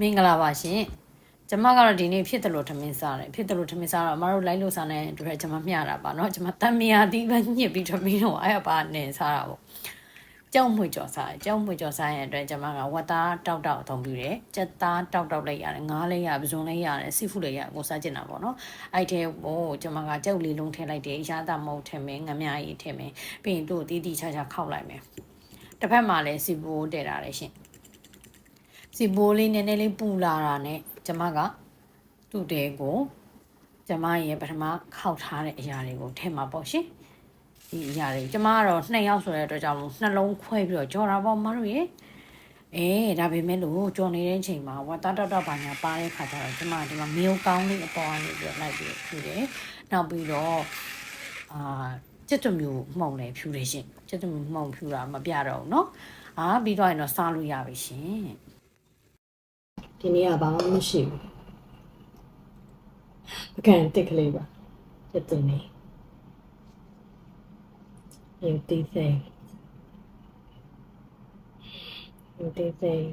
မင်္ဂလာပါရှင်ကျမကတော့ဒီနေ့ဖြစ်တယ်လို့ထမင်းစားတယ်ဖြစ်တယ်လို့ထမင်းစားတော့အမတို့လိုက်လို့စားတဲ့အတွက်ကျမမျှတာပါเนาะကျမတမ်းမယာသီးပဲညှစ်ပြီးထမင်းတော့အဲ့ပါနေစားတာပေါ့ကြောက်မွေကြော်စားတယ်ကြောက်မွေကြော်စားရဲ့အတွက်ကျမကဝတ်သားတောက်တောက်အသုံးပြုတယ်ကြက်သားတောက်တောက်လိုက်ရတယ်ငါးလေးရပဇွန်လေးရတယ်စီဖူလေးရကိုစားကျင်တာပေါ့เนาะအဲ့ထဲကိုကျမကကြောက်လေးလုံးထည့်လိုက်တယ်ရာသမုတ်ထည့်မယ်ငမြရီထည့်မယ်ပြီးရင်သူ့တီးတီးချာချာခောက်လိုက်မယ်တစ်ဖက်မှာလည်းစီပူတည်တာလေရှင် စီဘိုးလေးနည်းနည်းလေးပူလာတာနဲ့ကျမကသူ့တဲကိုကျမရဲ့ပထမခောက်ထားတဲ့အရာတွေကိုထည့်မှာပေါ့ရှင်ဒီအရာတွေကျမကတော့နှစ်ယောက်ဆိုတဲ့အတွက်ကြောင့်မို့နှလုံးခွဲပြီးတော့ကြော်တာပေါ့မတို့ရေအေးဒါပေမဲ့လို့ကြော်နေတဲ့အချိန်မှာဝတ်တတတဘာညာပါတဲ့ခါကျတော့ကျမဒီမှာမျိုးကောင်းလေးအပေါ်ကနေပြီးတော့လိုက်ပြီးဖြူတယ်နောက်ပြီးတော့အာကျက်တမျိုးမှုံလေဖြူတယ်ရှင်ကျက်တမျိုးမှုံဖြူတာမပြတော့ဘူးเนาะအာပြီးတော့ရင်တော့စားလို့ရပြီရှင် ဒီနေ့ကဘာမှမရှိဘူးအကန်တစ်ကလေးပါတက်တင်နေ you think thing you think thing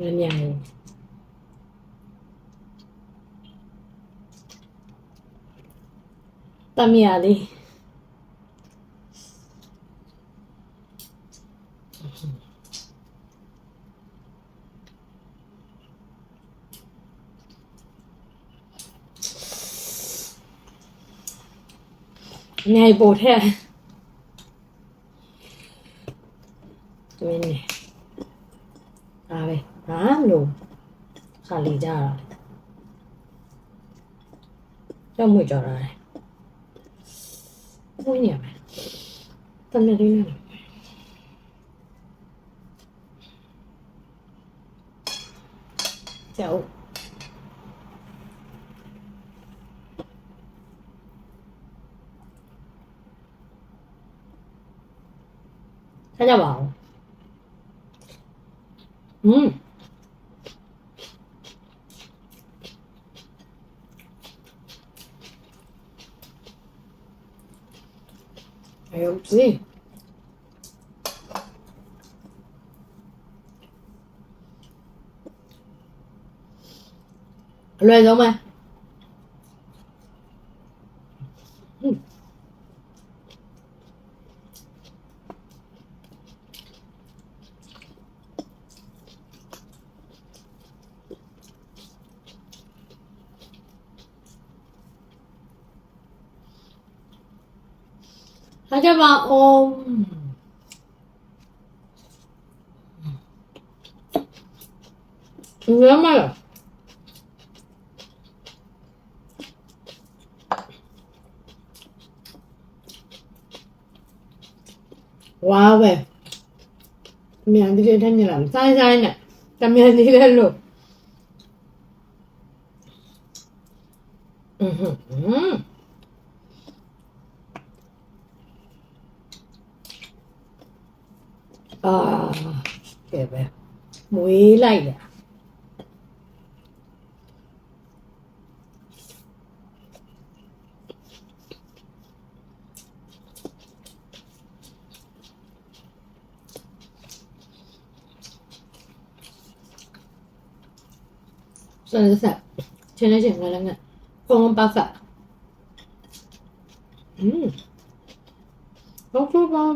ညညံတမရလေး အများကြီးပို့ထက်တွင်းနေဒါပဲဘာမလို့ခါလီကြတာကြောက်မွေ့ကြတာလေဝင်ရမယ်တမန်လေးနဲ့ chậu 찾아봐. 음. 역시 Lê đúng không ôm 하지만 어 왜말야 wow, về. Mẹ đi đây mình làm sai sai nè. Tâm mẹ đi lên luôn. À kìa muối lại 算了算了，钱都捡回来了，光光八法。嗯，好，拜吧。